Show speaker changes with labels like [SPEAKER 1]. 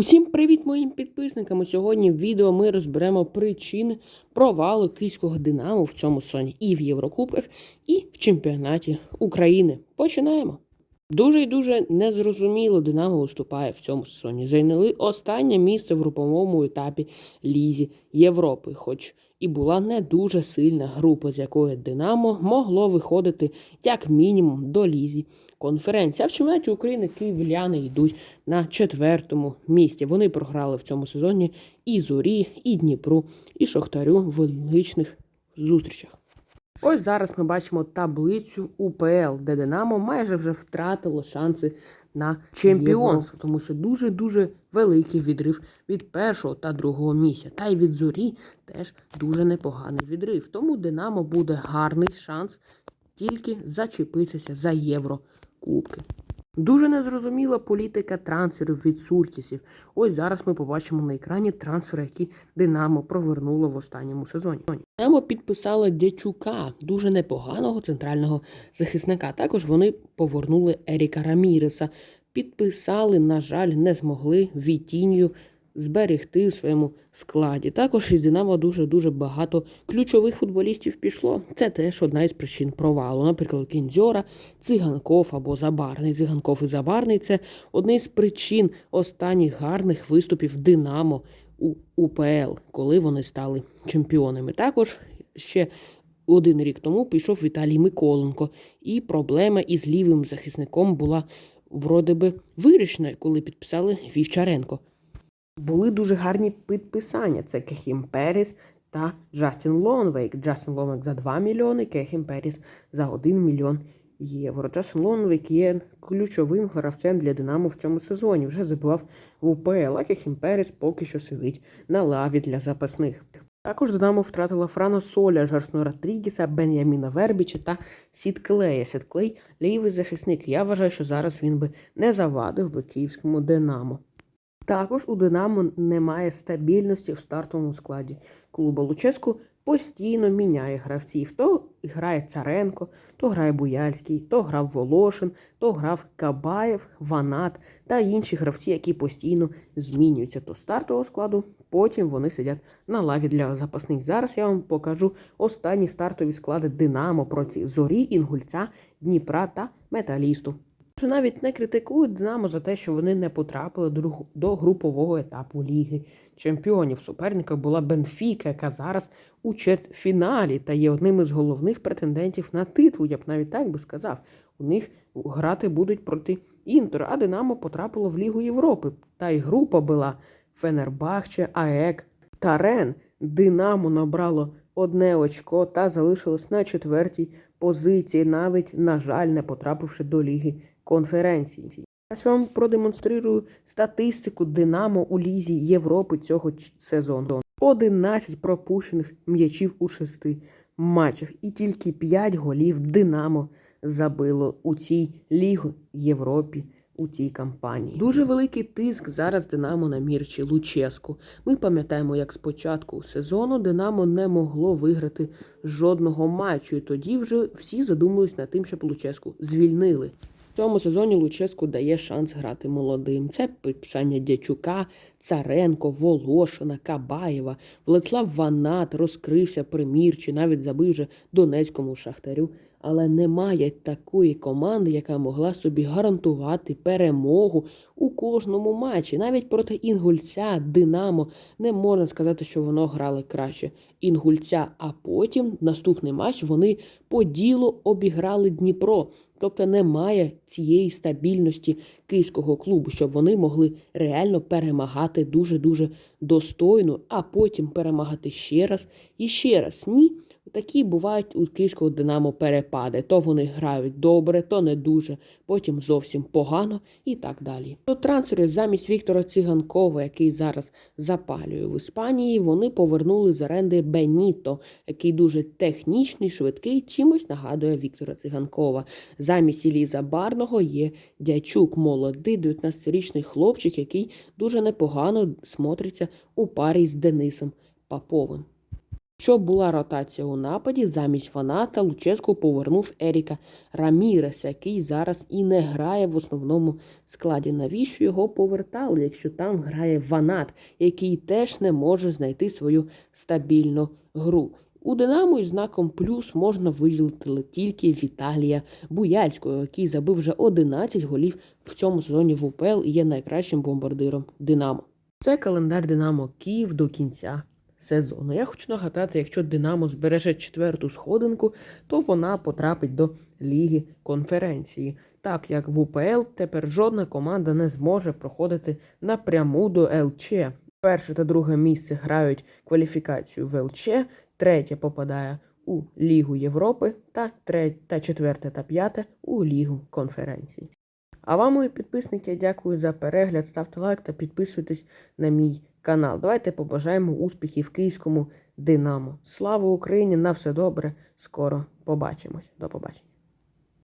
[SPEAKER 1] Усім привіт моїм підписникам! Сьогодні в відео ми розберемо причини провалу київського Динамо в цьому соні і в Єврокубках, і в чемпіонаті України. Починаємо. Дуже і дуже незрозуміло Динамо виступає в цьому сезоні. Зайняли останнє місце в груповому етапі Лізі Європи, хоч і була не дуже сильна група, з якої Динамо могло виходити як мінімум до Лізі конференції. А в чемпіонаті України київляни йдуть на четвертому місці. Вони програли в цьому сезоні і Зорі, і Дніпру, і Шахтарю в величних зустрічах. Ось зараз ми бачимо таблицю УПЛ, де Динамо майже вже втратило шанси на чемпіонство, тому що дуже-дуже великий відрив від першого та другого місця. Та й від зорі теж дуже непоганий відрив. Тому Динамо буде гарний шанс тільки зачепитися за Єврокубки. Дуже незрозуміла політика трансферів від Суркісів. Ось зараз ми побачимо на екрані трансфери, які Динамо провернуло в останньому сезоні. Динамо підписала Дячука, дуже непоганого центрального захисника. Також вони повернули Еріка Раміреса. Підписали, на жаль, не змогли Вітінію зберегти в своєму складі. Також із Динамо дуже-дуже багато ключових футболістів пішло. Це теж одна із причин провалу. Наприклад, Кінзьора, Циганков або Забарний. Циганков і Забарний це одна з причин останніх гарних виступів Динамо у УПЛ, коли вони стали чемпіонами. Також ще один рік тому пішов Віталій Миколенко, і проблема із лівим захисником була вроде би вирішена, коли підписали Вівчаренко. Були дуже гарні підписання. Це Кехім Періс та Джастін Лонвейк. Джастін Лонвейк за 2 мільйони, Кехім Періс за 1 мільйон євро. Джастін Лонвейк є ключовим гравцем для Динамо в цьому сезоні. Вже забивав в УПЛ, а Кехім Періс поки що сидить на лаві для запасних. Також Динамо втратила Франа Соля, Жарсну Родрігеса, Бен'яміна Вербіча та Сід Клея. Сід Клей – лівий захисник. Я вважаю, що зараз він би не завадив би київському Динамо. Також у Динамо немає стабільності в стартовому складі. Клуба Луческу постійно міняє гравців. То грає Царенко, то грає Буяльський, то грав Волошин, то грав Кабаєв, Ванат та інші гравці, які постійно змінюються до стартового складу. Потім вони сидять на лаві для запасних. Зараз я вам покажу останні стартові склади Динамо проти Зорі, Інгульця, Дніпра та Металісту що навіть не критикують Динамо за те, що вони не потрапили до групового етапу Ліги Чемпіонів. Суперником була Бенфіка, яка зараз у четвертьфіналі та є одним із головних претендентів на титул. Я б навіть так би сказав. У них грати будуть проти Інтера, а Динамо потрапило в Лігу Європи. Та й група була Фенербахче, АЕК та Рен. Динамо набрало одне очко та залишилось на четвертій позиції, навіть, на жаль, не потрапивши до Ліги конференції. Зараз вам продемонструю статистику Динамо у Лізі Європи цього сезону. 11 пропущених м'ячів у шести матчах. І тільки 5 голів Динамо забило у цій Лігі Європі. У цій кампанії дуже великий тиск зараз Динамо на Мірчі Луческу. Ми пам'ятаємо, як спочатку сезону Динамо не могло виграти жодного матчу, і тоді вже всі задумались над тим, щоб Луческу звільнили. В цьому сезоні Луческу дає шанс грати молодим. Це підписання Дячука, Царенко, Волошина, Кабаєва, Владислав Ванат розкрився примір чи навіть забив вже Донецькому шахтарю. Але немає такої команди, яка могла собі гарантувати перемогу у кожному матчі. Навіть проти Інгульця, Динамо не можна сказати, що воно грали краще. Інгульця, а потім наступний матч вони по ділу обіграли Дніпро. Тобто немає цієї стабільності київського клубу, щоб вони могли реально перемагати дуже-дуже достойно, а потім перемагати ще раз і ще раз. Ні. Такі бувають у київського Динамо перепади. То вони грають добре, то не дуже, потім зовсім погано і так далі. То трансфери замість Віктора Циганкова, який зараз запалює в Іспанії, вони повернули з оренди Беніто, який дуже технічний, швидкий, чимось нагадує Віктора Циганкова. Замість Іліза Барного є дячук, молодий, 19-річний хлопчик, який дуже непогано смотриться у парі з Денисом Поповим. Щоб була ротація у нападі, замість Ваната Луческу повернув Еріка Раміреса, який зараз і не грає в основному складі. Навіщо його повертали, якщо там грає Ванат, який теж не може знайти свою стабільну гру? У Динамо із знаком плюс можна виділити тільки Віталія Буяльського, який забив вже 11 голів в цьому сезоні в УПЛ і є найкращим бомбардиром Динамо. Це календар Динамо Київ до кінця сезону. Я хочу нагадати, якщо Динамо збереже четверту сходинку, то вона потрапить до Ліги конференції. Так як в УПЛ тепер жодна команда не зможе проходити напряму до ЛЧ. Перше та друге місце грають кваліфікацію в ЛЧ, третє попадає у Лігу Європи та третє, та четверте та п'яте у Лігу конференції. А вам, мої підписники, дякую за перегляд. Ставте лайк та підписуйтесь на мій канал. Давайте побажаємо успіхів київському Динамо. Слава Україні! На все добре! Скоро побачимось. До побачення.